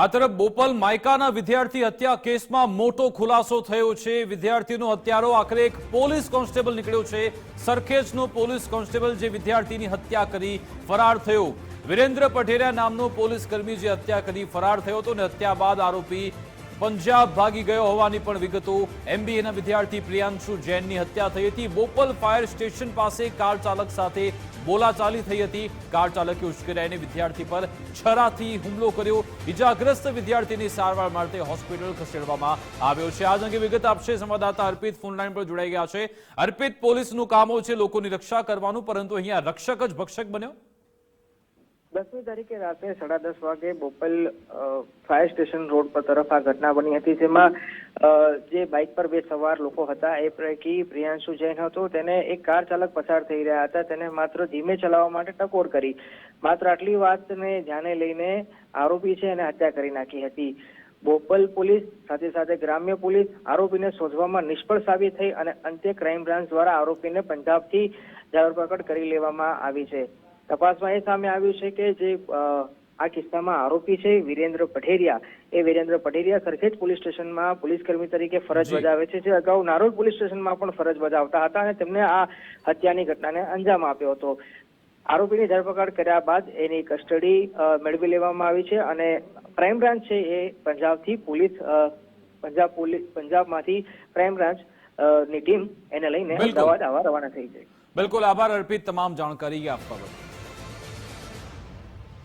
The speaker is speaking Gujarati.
આ તરફ બોપલ માયકાના વિદ્યાર્થી હત્યા કેસમાં મોટો ખુલાસો થયો છે. વિદ્યાર્થીનો હત્યારો આખરે એક પોલીસ કોન્સ્ટેબલ નીકળ્યો છે. સરખેજનો પોલીસ કોન્સ્ટેબલ જે વિદ્યાર્થીની હત્યા કરી ફરાર થયો. વિરેન્દ્ર પટેરિયા નામનો પોલીસ કર્મી જે હત્યા કરી ફરાર થયો હતો ને હત્યા બાદ આરોપી પંજાબ ભાગી ગયો હોવાની પણ વિગતો. એમબીએના વિદ્યાર્થી પ્રિયાંશુ જૈનની હત્યા થઈ હતી. બોપલ ફાયર સ્ટેશન પાસે કાર ચાલક સાથે બોલાચાલી થઈ હતી. કાર ચાલકે ઉશ્કેરાઈને વિદ્યાર્થી પર છરાથી હુમલો કર્યો. ઇજાગ્રસ્ત વિદ્યાર્થીની સારવાર માટે હોસ્પિટલ ખસેડવામાં આવ્યો છે. આજ અંગે વિગત આપશે સંવાદદાતા અર્પિત. ફોનલાઈન પર જોડાઈ ગયા છે. અર્પિત, પોલીસનું કામો છે લોકોની રક્ષા કરવાનું, પરંતુ અહીંયા રક્ષક જ ભક્ષક બન્યો? દસમી તારીખે રાત્રે સાડા દસ વાગે બોપલ ફાયર સ્ટેશન રોડ પર તરફ આ ઘટના બની હતી, જેમાં જે બાઇક પર બે સવાર લોકો હતા, એ પૈકી પ્રિયાંશુ જૈન હતો. તેને એક કાર ચાલક પસાર થઈ રહ્યા હતા. તેને માત્ર ધીમે ચલાવવા માટે ટકોર કરી. માત્ર આટલી વાતને ધ્યાને લઈને આરોપી છે એને હત્યા કરી નાખી હતી. બોપલ પોલીસ, સાથે સાથે ગ્રામ્ય પોલીસ આરોપીને શોધવામાં નિષ્ફળ સાબિત થઈ અને અંતે ક્રાઇમ બ્રાન્ચ દ્વારા આરોપીને પંજાબથી ધરપકડ કરી લેવામાં આવી છે. તપાસમાં એ સામે આવ્યું છે કે જે આ કિસ્સામાં આરોપી છે વિરેન્દ્ર પઢેરિયા. એ વિરેન્દ્ર પઢેરિયા સરખેજ પોલીસ સ્ટેશનમાં પોલીસ કર્મી તરીકે ફરજ બજાવે છે. જે અગાઉ નારોલ પોલીસ સ્ટેશનમાં પણ ફરજ બજાવતા હતા અને તેમને આ હત્યાની ઘટનાને અંજામ આપ્યો હતો. આરોપીની ધરપકડ કર્યા બાદ એની કસ્ટડી મેળવી લેવામાં આવી છે અને ક્રાઇમ બ્રાન્ચ છે એ પંજાબથી પોલીસ પંજાબ પોલીસ પંજાબમાંથી ક્રાઇમ બ્રાન્ચની ટીમ એને લઈને અમદાવાદ આવવા રવાના થઈ છે. બિલકુલ આભાર અર્પિત તમામ જાણકારી આપવા બદલ.